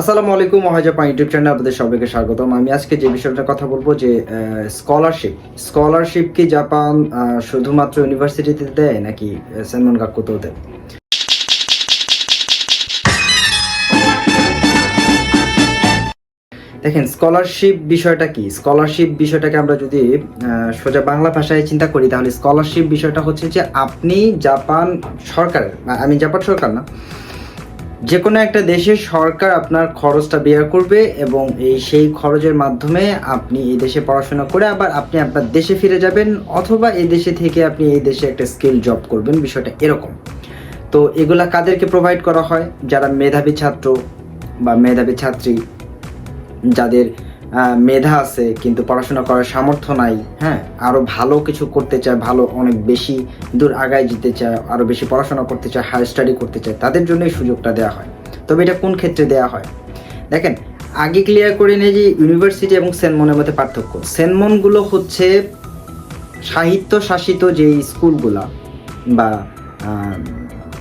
আসসালামু আলাইকুম মহাজাপান YouTube channel আপনাদের সবাইকে স্বাগতম। আমি আজকে যে বিষয়টা কথা বলব যে স্কলারশিপ স্কলারশিপ কি জাপান শুধুমাত্র ইউনিভার্সিটিতে দেয় নাকি সেনমন গাক্কুতেও দেয়? দেখেন স্কলারশিপ বিষয়টা কি? স্কলারশিপ বিষয়টাকে আমরা যদি সোজা বাংলা ভাষায় চিন্তা করি, তাহলে স্কলারশিপ বিষয়টা হচ্ছে যে, আপনি জাপান সরকারের আমি জাপান সরকার না যে কোনো একটা দেশের সরকার আপনার খরচটা বেয়ার করবে এবং এই সেই খরচের মাধ্যমে আপনি এই দেশে পড়াশোনা করে আবার আপনি আপনার দেশে ফিরে যাবেন অথবা এই দেশে থেকে আপনি এই দেশে একটা স্কিল জব করবেন, বিষয়টা এরকম। তো এগুলা কাদেরকে প্রোভাইড করা হয়? যারা মেধাবী ছাত্র বা মেধাবী ছাত্রী, যাদের মেধা আছে, কিন্তু পড়াশোনা করার সামর্থ্য নাই হ্যাঁ? আরও ভালো কিছু করতে চায়, ভালো অনেক বেশি দূর আগায় যেতে চায়, আরও বেশি পড়াশোনা করতে চায় হায়ার স্টাডি করতে চায়, তাদের জন্য এই সুযোগটা দেওয়া হয়। তবে এটা কোন ক্ষেত্রে দেওয়া হয়? দেখেন, আগে ক্লিয়ার করে নিয়ে যে ইউনিভার্সিটি এবং সেনমনের মধ্যে পার্থক্য। সেনমনগুলো হচ্ছে সাহিত্য শাসিত যে স্কুলগুলা বা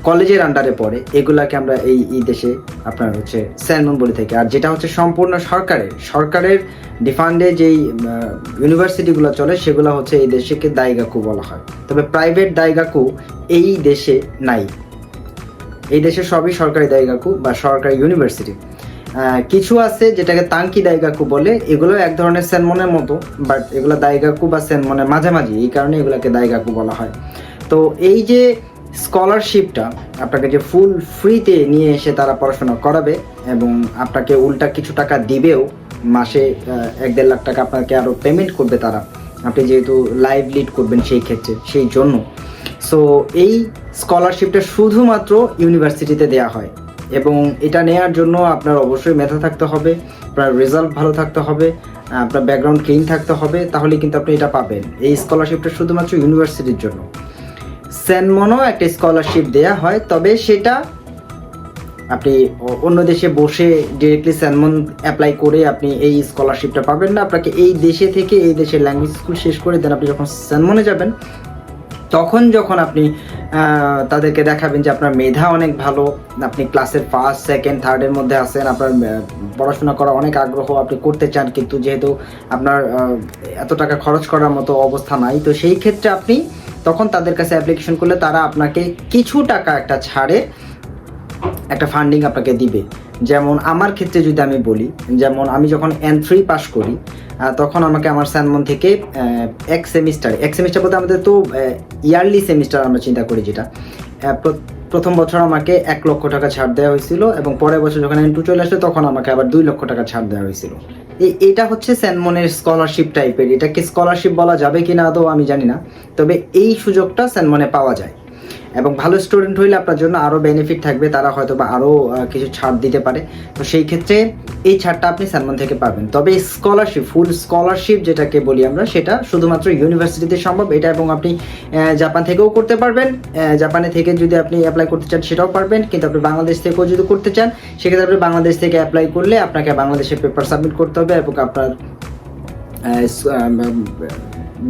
কলেজের আন্ডারে পড়ে, এগুলাকে আমরা এই এই দেশে আপনার হচ্ছে স্যালমন বলে থাকি। আর যেটা হচ্ছে সম্পূর্ণ সরকারের সরকারের ডিফান্ডে যেই ইউনিভার্সিটিগুলো চলে, সেগুলো হচ্ছে এই দেশকে দায়গাকু বলা হয়। তবে প্রাইভেট দায়গাকু এই দেশে নাই। এই দেশে সবই সরকারি দায়গাকু বা সরকারি ইউনিভার্সিটি কিছু আছে যেটাকে তাঙ্কি দায়গাকু বলে, এগুলো এক ধরনের সেনমনের মতো বাট এগুলো দায়গাকু বা সেনমনের মাঝামাঝি, এই কারণে এগুলোকে দায়গাকু বলা হয়। তো এই যে স্কলারশিপটা আপনাকে যে ফুল ফ্রিতে নিয়ে এসে তারা পড়াশোনা করাবে এবং আপনাকে উল্টা কিছু টাকা দিবেও মাসে এক দেড় লাখ টাকা আপনাকে আরও পেমেন্ট করবে তারা। আপনি যেহেতু লাইভ লিড করবেন সেই ক্ষেত্রে, সেই জন্য। সো এই স্কলারশিপটা শুধুমাত্র ইউনিভার্সিটিতে দেওয়া হয় এবং এটা নেওয়ার জন্য আপনার অবশ্যই মেধা থাকতে হবে, আপনার রেজাল্ট ভালো থাকতে হবে, আপনার ব্যাকগ্রাউন্ড ক্লিন থাকতে হবে তাহলে কিন্তু আপনি এটা পাবেন। এই স্কলারশিপটা শুধুমাত্র ইউনিভার্সিটির জন্য। সেনমনও একটা স্কলারশিপ দেয়া হয়, তবে সেটা আপনি অন্য দেশে বসে ডিরেক্টলি স্যানমন অ্যাপ্লাই করে আপনি এই স্কলারশিপটা পাবেন না। আপনাকে এই দেশে থেকে এই দেশের ল্যাঙ্গুয়েজ স্কুল শেষ করে দেন। আপনি যখন স্যানমনে যাবেন তখন যখন আপনি তাদেরকে দেখাবেন যে আপনার মেধা অনেক ভালো, আপনি ক্লাসের ফার্স্ট সেকেন্ড থার্ডের মধ্যে আসেন আপনার পড়াশোনা করা অনেক আগ্রহ আপনি করতে চান, কিন্তু যেহেতু আপনার এত টাকা খরচ করার মতো অবস্থা নাই, তো সেই ক্ষেত্রে আপনি তখন তাদের কাছে অ্যাপ্লিকেশন করলে তারা আপনাকে কিছু টাকা একটা ছাড়ে একটা ফান্ডিং আপনাকে দিবে। যেমন আমার ক্ষেত্রে যদি আমি বলি, যেমন আমি যখন এন থ্রি পাস করি তখন আমাকে আমার স্যানমন থেকে এক সেমিস্টার এক সেমিস্টার বলতে আমাদের তো ইয়ারলি সেমিস্টার আমরা চিন্তা করি যেটা। প্রথম বছর আমাকে এক লক্ষ টাকা ছাড় দেওয়া হয়েছিল এবং পরের বছর যখন এন টু চলে আসলো, তখন আমাকে আবার দুই লক্ষ টাকা ছাড় দেওয়া হয়েছিল। এই, এটা হচ্ছে স্যানমনের স্কলারশিপ টাইপের এটাকে স্কলারশিপ বলা যাবে কি না আদৌ আমি জানি না। তবে এই সুযোগটা স্যানমনে পাওয়া যায়। এবং ভালো স্টুডেন্ট হইলে আপনার জন্য আরও বেনিফিট থাকবে, তারা হয়তো বা আরও কিছু ছাড় দিতে পারে। তো সেই ক্ষেত্রে এই ছাড়টা আপনি সালমান থেকে পাবেন। তবে স্কলারশিপ ফুল স্কলারশিপ যেটাকে বলি আমরা, সেটা শুধুমাত্র ইউনিভার্সিটিতে সম্ভব। এটা এবং আপনি জাপান থেকেও করতে পারবেন। জাপানে থেকে যদি আপনি অ্যাপ্লাই করতে চান, সেটাও পারবেন। কিন্তু আপনি বাংলাদেশ থেকেও যদি করতে চান, সেক্ষেত্রে আপনি বাংলাদেশ থেকে অ্যাপ্লাই করলে আপনাকে বাংলাদেশে পেপার সাবমিট করতে হবে এবং আপনার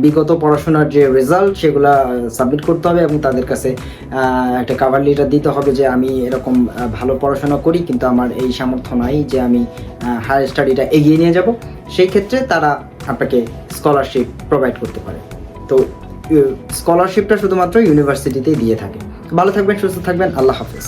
বিগত পড়াশোনার যে রেজাল্ট সেগুলা সাবমিট করতে হবে এবং তাদের কাছে একটা কাভার লিটার দিতে হবে যে আমি এরকম ভালো পড়াশোনা করি, কিন্তু আমার এই সামর্থ্য নাই যে আমি হায়ার স্টাডিটা এগিয়ে নিয়ে যাব। সেই ক্ষেত্রে তারা আপনাকে স্কলারশিপ প্রোভাইড করতে পারে। তো স্কলারশিপটা শুধুমাত্র ইউনিভার্সিটিতেই দিয়ে থাকে। ভালো থাকবেন, সুস্থ থাকবেন, আল্লাহ হাফেজ।